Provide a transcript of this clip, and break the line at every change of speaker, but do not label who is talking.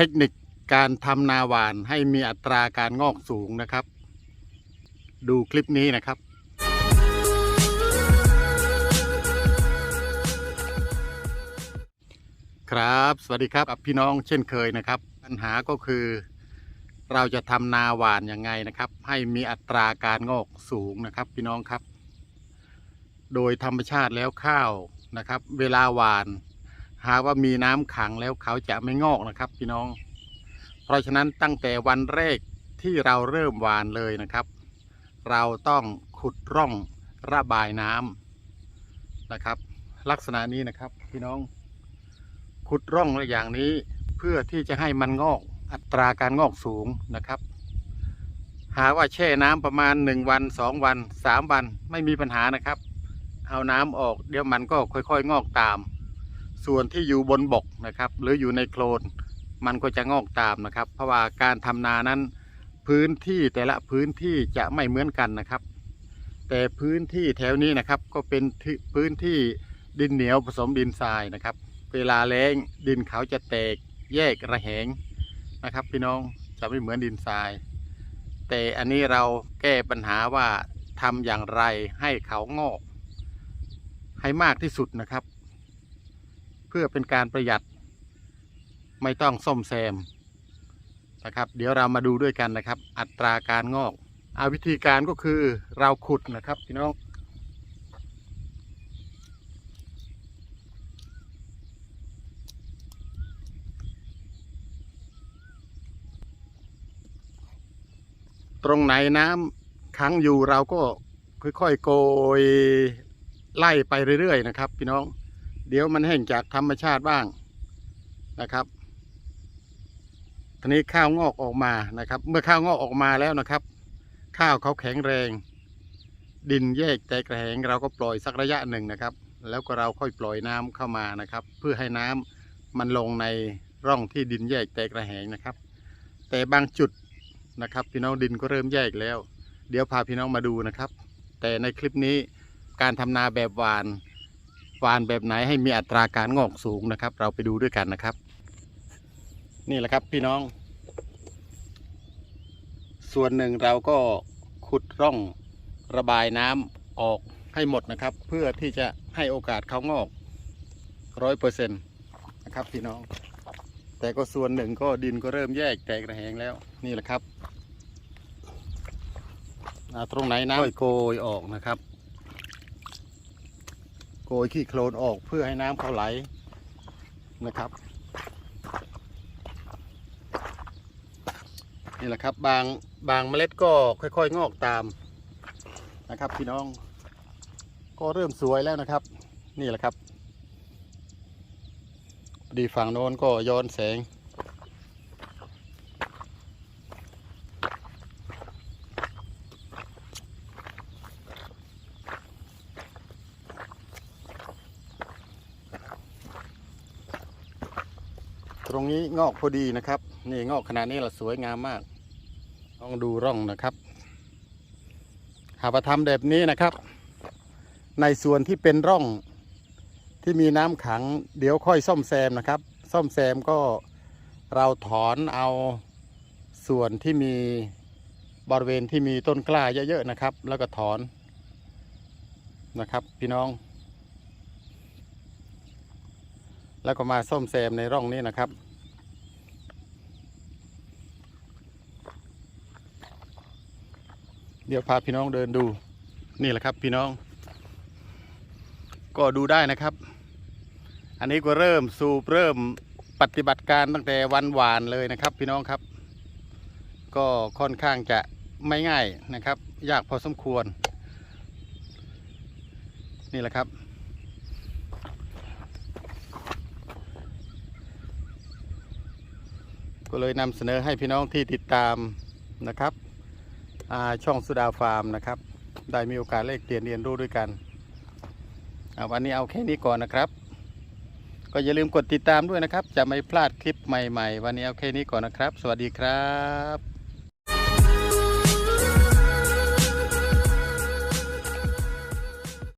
เทคนิคการทำนาหวานให้มีอัตราการงอกสูงนะครับ ดูคลิปนี้นะครับ ครับ สวัสดีครับกับพี่น้องเช่นเคยนะครับ ปัญหาก็คือ เราจะทำนาหวานยังไงนะครับ ให้มีอัตราการงอกสูงนะครับ พี่น้องครับ โดยธรรมชาติแล้วข้าวนะครับ เวลาหวาน หากว่ามีน้ำขังแล้วเขาจะไม่งอกนะครับ พี่น้อง เพราะฉะนั้นตั้งแต่วันแรกที่เราเริ่มหวานเลยนะครับ เราต้องขุดร่องระบายน้ำนะครับ ลักษณะนี้นะครับพี่น้อง ขุดร่องอย่างนี้เพื่อที่จะให้มันงอกอัตราการงอกสูงนะครับ หาว่าแช่น้ำประมาณหนึ่งวันสองวันสามวันไม่มีปัญหานะครับ เอาน้ำออกเดี๋ยวมันก็ค่อยๆ งอกตาม ส่วนที่อยู่บนบกนะครับ หรืออยู่ในโคลนมันก็จะงอกตามนะครับ เพราะว่าการทำนานั้นพื้นที่แต่ละพื้นที่จะไม่เหมือนกันนะครับ แต่พื้นที่แถวนี้นะครับก็เป็นพื้นที่ดินเหนียวผสมดินทรายนะครับ เวลาแล้งดินเขาจะแตกแยกระแหงนะครับ พี่น้องจะไม่เหมือนดินทราย แต่อันนี้เราแก้ปัญหาว่าทำอย่างไรให้เขางอก ให้มากที่สุดนะครับ เพื่อเป็นการประหยัด ไม่ต้องซ่อมแซมนะครับ เดี๋ยวเรามาดูด้วยกันนะครับ อัตราการงอกอาวิธีการก็คือเราขุดนะครับพี่น้อง ตรงไหนน้ำขังอยู่เราก็ค่อยๆโกยไล่ไปเรื่อยๆนะครับ พี่น้อง เดี๋ยวมันแห้งจากธรรมชาติบ้างนะครับทีนี้ข้าวงอกออกมานะครับ เมื่อข้าวงอกออกมาแล้วนะครับ ข้าวเขาแข็งแรง ดินแยกแตกระแหงเราก็ปล่อยสักระยะหนึ่งนะครับ แล้วก็เราค่อยปล่อยน้ำเข้ามานะครับ เพื่อให้น้ำมันลงในร่องที่ดินแยกแตกระแหงนะครับ แต่บางจุดนะครับ พี่น้องดินก็เริ่มแยกแล้ว เดี๋ยวพาพี่น้องมาดูนะครับ แต่ในคลิปนี้การทำนาแบบหวาน หวานแบบไหนให้มีอัตราการงอกสูงนะครับ เราไปดูด้วยกันนะครับ นี่แหละครับพี่น้อง ส่วนหนึ่งเราก็ขุดร่องระบายน้ำออกให้หมดนะครับ เพื่อที่จะให้โอกาสเขางอกร้อยเปอร์เซ็นต์นะครับพี่น้อง แต่ก็ส่วนหนึ่งก็ดินก็เริ่มแยกแตกระแหงแล้วนี่แหละครับตรงไหนน้ำโกยออกนะครับ โกยขี้โคลนออกเพื่อให้น้ำเขาไหลนะครับนี่แหละครับบางบางเมล็ดก็ค่อยๆ งอกตามนะครับพี่น้องก็เริ่มสวยแล้วนะครับ นี่แหละครับ ดีฝั่งโน้นก็ย้อนแสง ตรงนี้งอกพอดีนะครับ นี่งอกขนาดนี้เราสวยงามมากลองดูร่องนะครับ หากว่าทำแบบนี้นะครับ ในส่วนที่เป็นร่องที่มีน้ำขัง เดี๋ยวค่อยซ่อมแซมนะครับ ซ่อมแซมก็เราถอนเอาส่วนที่มีบริเวณที่มีต้นกล้าเยอะๆนะครับ แล้วก็ถอนนะครับ พี่น้อง แล้วก็มาซ่อมแซมในร่องนี้นะครับ เดี๋ยวพาพี่น้องเดินดูนี่แหละครับพี่น้อง ก็ดูได้นะครับ อันนี้ก็เริ่มสูบเริ่มปฏิบัติการตั้งแต่วันหวานเลยนะครับ พี่น้องครับ ก็ค่อนข้างจะไม่ง่ายนะครับ ยากพอสมควร นี่แหละครับ ก็ เลยนำเสนอให้พี่น้องที่ติดตามนะครับช่องสุดาฟาร์มนะครับ ได้มีโอกาสเลกเปลี่ยนเรียนรู้ด้วยกันวันนี้เอาแค่นี้ก่อนนะครับ ก็อย่าลืมกดติดตามด้วยนะครับ จะไม่พลาดคลิปใหม่ ๆ วันนี้เอาแค่นี้ก่อนนะครับ สวัสดีครับ